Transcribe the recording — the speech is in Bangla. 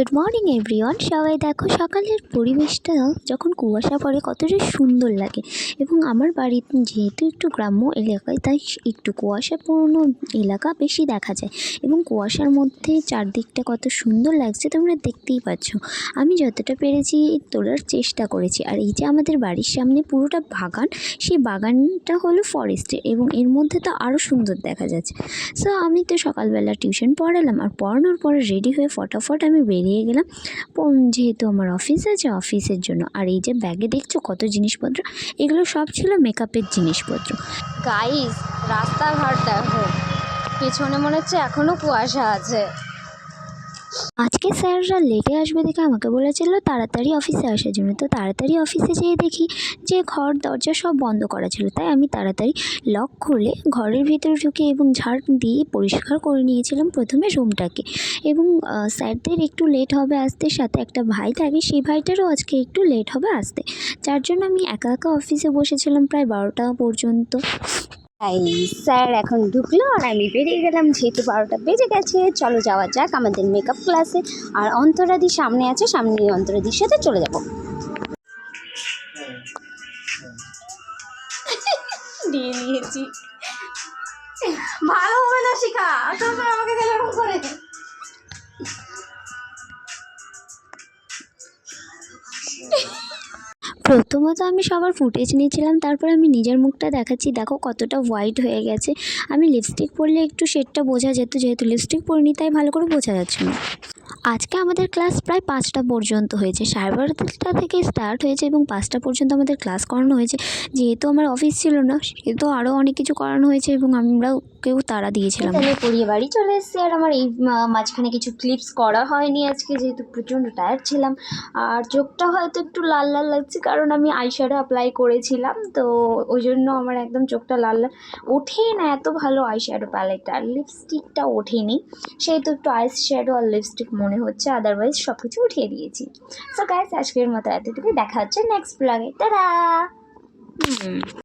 গুড মর্নিং এভরিওয়ান সবাই দেখো সকালের পরিবেশটা যখন কুয়াশা পড়ে কতটা সুন্দর লাগে। এবং আমার বাড়ি যেহেতু একটু গ্রাম্য এলাকায়, তাই একটু কুয়াশাপূর্ণ এলাকা বেশি দেখা যায়। এবং কুয়াশার মধ্যে চারদিকটা কত সুন্দর লাগছে তোমরা দেখতেই পাচ্ছ। আমি যতটা পেরেছি তোলার চেষ্টা করেছি। আর এই যে আমাদের বাড়ির সামনে পুরোটা বাগান, সেই বাগানটা হলো ফরেস্টের এবং এর মধ্যে তো আরও সুন্দর দেখা যাচ্ছে। সো আমি তো সকালবেলা টিউশন পড়ালাম। আর পড়ানোর পরে রেডি হয়ে ফটাফট আমি বেরিয়ে গেলাম। যেহেতু আমার অফিস আছে অফিসের জন্য। আর এই যে ব্যাগে দেখছ কত জিনিসপত্র? এগুলো সব ছিল মেকআপের জিনিসপত্র। গাইস রাস্তাঘাট দেখো। পেছনে মনে হচ্ছে এখনও কুয়াশা আছে। আজকে স্যাররা লেটে আসবে দেখে আমাকে বলেছিল তাড়াতাড়ি অফিসে আসার জন্য। তো তাড়াতাড়ি অফিসে যেয়ে দেখি যে ঘর, দরজা সব বন্ধ করা ছিল। তাই আমি তাড়াতাড়ি লক খুলে ঘরের ভিতরে ঢুকে এবং ঝাড় দিয়ে পরিষ্কার করে নিয়েছিলাম প্রথমে রুমটাকে এবং স্যারদের একটু লেট হবে আসতে, সাথে একটা ভাই থাকে, সেই ভাইটারও আজকে একটু লেট হবে আসতে। যার জন্য আমি একা একা অফিসে বসেছিলাম প্রায় বারোটা পর্যন্ত। এই স্যার এখন ঢুকলো আর আমি বেরিয়ে গেলাম, যেহেতু বারোটা বেজে গেছে, চলো যাওয়া যাক আমাদের মেকআপ ক্লাসে আর অন্তরাদি সামনে আছে, সামনে অন্তরাদির সাথে চলে যাব। ভালো হবে না, শিখা। আমাকে করে। প্রথমত আমি সবার ফুটেজ নিয়েছিলাম, তারপর আমি নিজের মুখটা দেখাচ্ছি। দেখো কতটা হোয়াইট হয়ে গেছে। আমি লিপস্টিক পরলে একটু শেডটা বোঝা যেত, যেহেতু লিপস্টিক পরিনি, তাই ভালো করে বোঝা যাচ্ছে না। আজকে আমাদের ক্লাস প্রায় পাঁচটা পর্যন্ত হয়েছে। সাড়ে বারোটা থেকে স্টার্ট হয়েছে এবং পাঁচটা পর্যন্ত আমাদের ক্লাস করানো হয়েছে। যেহেতু আমার অফিস ছিল না, সেহেতু আরও অনেক কিছু করানো হয়েছে এবং আমরাও কেউ তারা দিয়েছিলাম তাহলে পড়িয়ে বাড়ি চলে এসেছি আর আমার এই মাঝখানে কিছু ক্লিপস করা হয়নি আজকে, যেহেতু প্রচণ্ড টায়ার্ড ছিলাম। আর চোখটা হয়তো একটু লাল লাল লাগছে কারণ আমি আইশ্যাডো অ্যাপ্লাই করেছিলাম, তো ওই জন্য আমার একদম চোখটা লাল লাল। ওঠেই না এত ভালো আইশ্যাডো প্যালেটটা আর লিপস্টিকটা ওঠেনি। সেহেতু একটু আইস শ্যাডো আর লিপস্টিক মনে হচ্ছে আদারওয়াইজ সব কিছু উঠিয়ে দিয়েছি। সো গাইস আজকের মতো এতটুকুই। দেখা হচ্ছে নেক্সট ব্লগে টাটা